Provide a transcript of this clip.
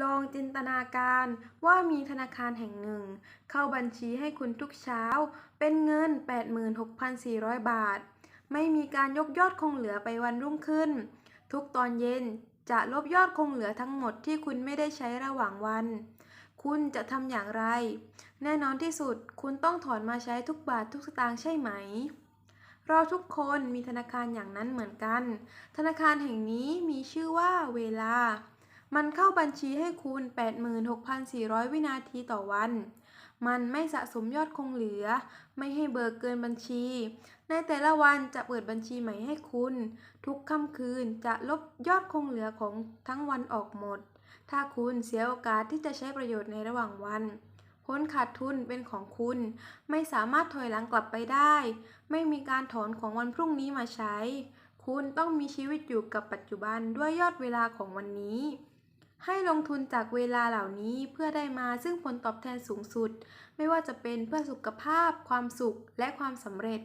ลองจินตนาการว่ามีธนาคารแห่งหนึ่ง เข้าบัญชีให้คุณทุกเช้า เป็นเงิน 86,400 บาท ไม่มีการยกยอดคงเหลือไปวันรุ่งขึ้น ทุกตอนเย็นจะลบยอดคงเหลือทั้งหมดที่คุณไม่ได้ใช้ระหว่างวัน คุณจะทำอย่างไร แน่นอนที่สุดคุณต้องถอนมาใช้ทุกบาททุกสตางค์ใช่ไหมเราทุกคนมีธนาคารอย่างนั้นเหมือนกัน ธนาคารแห่งนี้มีชื่อว่าเวลา มันเข้าบัญชีให้คุณ 86,400 วินาทีต่อวัน มันไม่สะสมยอดคงเหลือ ไม่ให้เบิกเกินบัญชี ในแต่ละวันจะเปิดบัญชีใหม่ให้คุณ ทุกค่ำคืนจะลบยอดคงเหลือของทั้งวันออกหมด ถ้าคุณเสียโอกาสที่จะใช้ประโยชน์ในระหว่างวันผลขาดทุนเป็นของคุณ ไม่สามารถถอยหลังกลับไปได้ ไม่มีการถอนของวันพรุ่งนี้มาใช้ คุณต้องมีชีวิตอยู่กับปัจจุบันด้วยยอดเวลาของวันนี้ ให้ลงทุนจากเวลาเหล่านี้เพื่อได้มาซึ่งผลตอบแทนสูงสุด ไม่ว่าจะเป็นเพื่อสุขภาพ ความสุข และความสำเร็จ